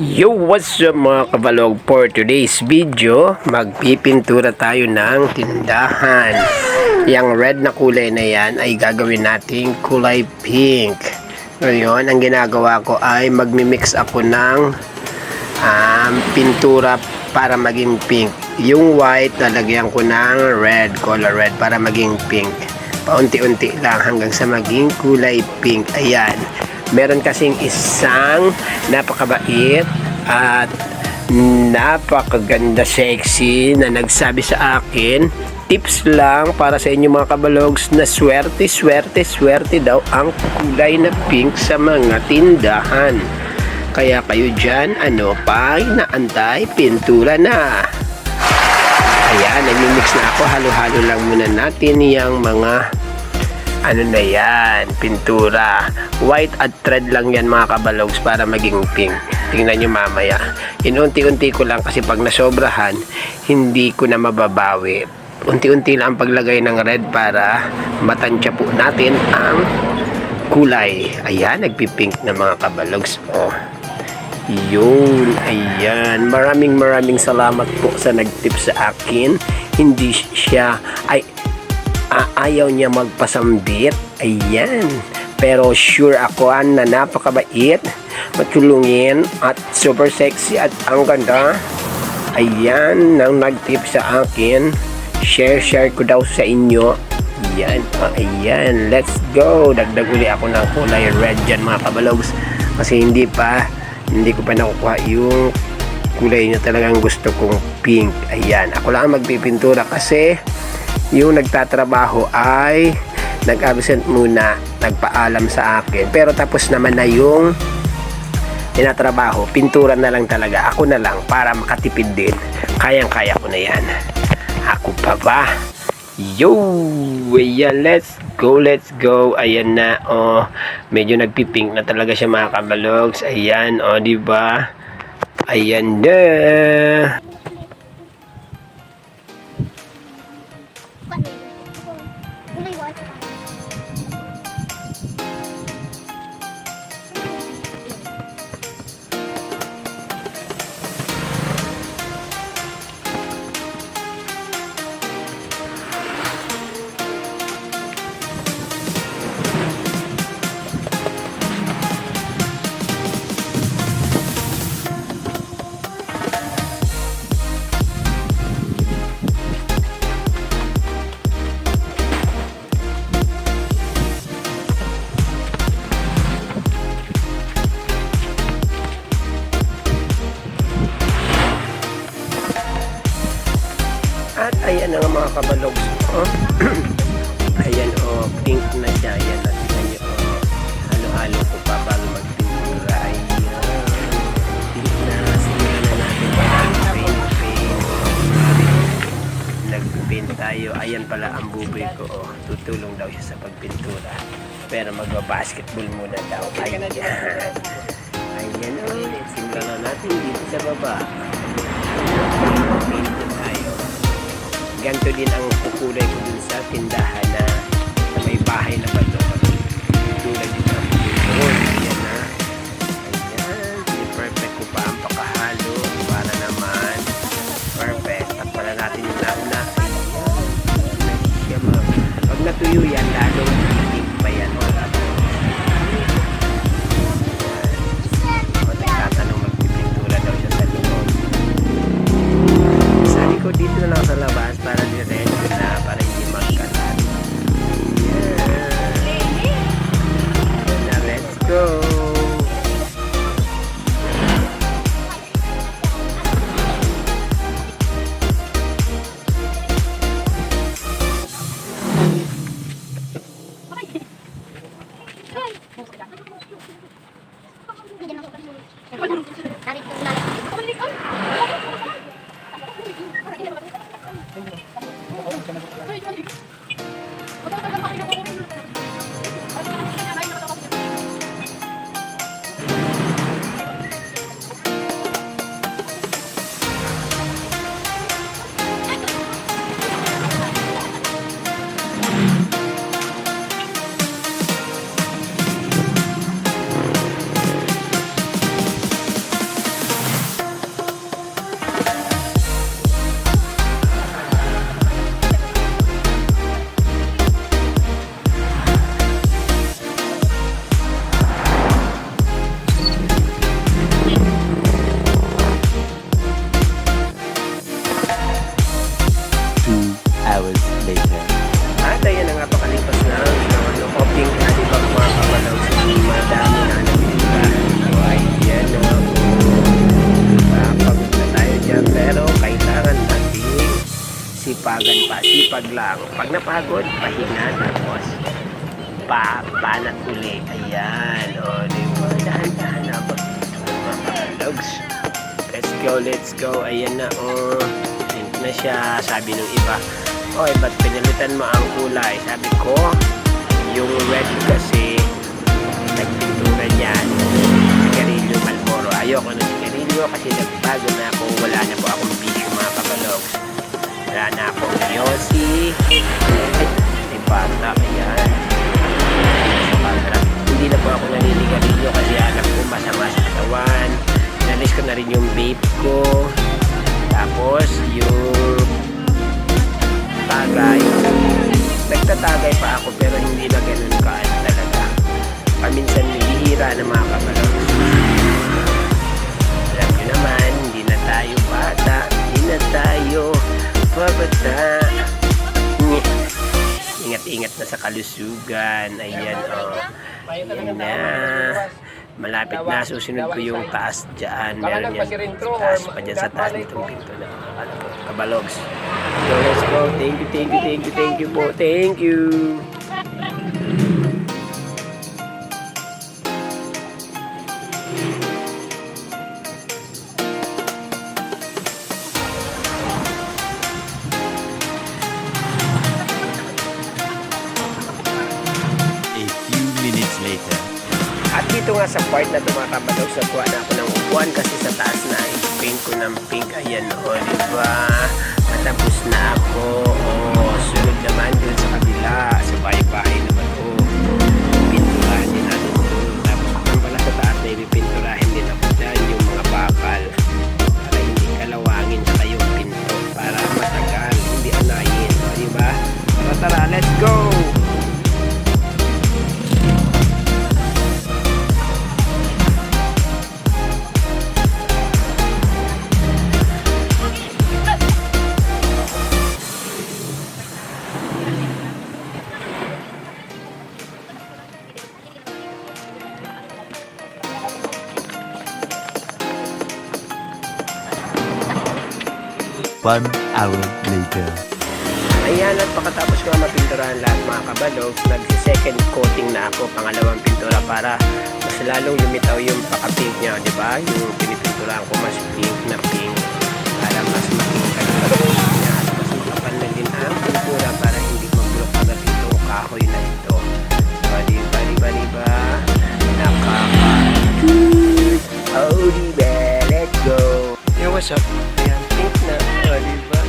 Yo, what's up mga kabalog? For today's video, magpipintura tayo ng tindahan. Yang red na kulay na yan ay gagawin nating kulay pink. Ngayon, ang ginagawa ko ay magmimix ako ng um, pintura para maging pink. Yung white, lalagyan ko ng red, color red para maging pink. Paunti-unti lang hanggang sa maging kulay pink. Ayan. Meron kasing isang napakabait at napakaganda sexy na nagsabi sa akin tips lang para sa inyo mga kabalogs na swerte, swerte, swerte daw ang kulay na pink sa mga tindahan. Kaya kayo dyan, ano pa, naantay, pintura na. Ayan, nagmimix na ako. Halo-halo lang muna natin yung mga ano na yan, pintura. White at red lang yan mga kabalogs para maging pink. Tingnan nyo mamaya. Inunti-unti ko lang kasi pag nasobrahan, hindi ko na mababawi. Unti-unti lang ang paglagay ng red para matansya po natin ang kulay. Ayan, nagpipink na mga kabalogs. Oh. Yun, ayan. Maraming maraming salamat po sa nagtip sa akin. Hindi siya, ay, a- ayaw niya magpasambit. Ayan. Pero sure ako ah, na napakabait, matulungin, at super sexy at ang ganda. Ayan, nang nagtip sa akin. Share-share ko daw sa inyo. Ayan, ah, ayan. Let's go. Dagdag uli ako ng kulay red dyan mga kabalogs. Kasi hindi pa, hindi ko pa nakukuha yung kulay na talagang gusto kong pink. Ayan, ako lang ang magpipintura kasi yung nagtatrabaho ay nag-absent muna, nagpaalam sa akin. Pero tapos naman na yung tinatrabaho, pintura na lang talaga. Ako na lang para makatipid din. Kayang-kaya ko na yan. Ako pa ba? Yo! Ayan, let's go, let's go. Ayan na, oh. Medyo nagpipink na talaga siya mga kabalogs. Ayan, oh, di ba? Ayan na. Pala ang buboy ko. Oh. Tutulong daw siya sa pagpintura. Pero magba-basketball muna daw. Ayan. Ayan oh. Simulan na natin dito sa baba. Tayo ganito din ang kukulay ko dun sa tindahan na, na may bahay na ba ito. Tulad pasipag lang. Pag napagod, pahinga tapos pa, panat uli. Ayan. O, di ba? Dahan-dahan na? Mga kabalogs. Let's go, let's go. Ayan na, oh. Pink na siya. Sabi nung iba, Oy, ba't pinalitan mo ang kulay? Sabi ko, yung red kasi, nagpintura niyan. Sigarilyo Malboro. Ayoko ng sigarilyo kasi nagbago na ako. Na rin yung vape ko. Tapos, yung tagay. Nagtatagay pa ako pero hindi na ganun kaan talaga. Paminsan bihira na mga kabalogs. Alam nyo naman, hindi na tayo bata. Hindi na tayo babata. Nyeh. Ingat-ingat na sa kalusugan. Ayan, oh. Ayan na. Malapit na. Susunod ko yung taas dyan. Meron yan. Taas pa dyan sa taas nitong pinto na kabalogs. So, let's go. Thank you, thank you, thank you, thank you po. Thank you. Dito nga sa part na tumakabalaw sa kuha na ako ng upuan kasi sa taas na i-paint ko ng pink. Ayan o, di ba? Matapos na ako. O, sunod naman dun sa kabila. Sa bahay-bahay One hour later. Ayan, at pagkatapos ko mapinturahan lahat mga kabalog, nag-second coating na ako, pangalawang pintura para mas lalong lumitaw yung paka-pink niya, di ba? Yung pinipinturahan ko mas pink na pink para mas makita na niya at mas makapal na din ang pintura para hindi mag-block agad itong kahoy na ito. So, di ba, di ba, di Oh, di ba? Let's go! Yo, what's up? Ayan, pink na. Oh,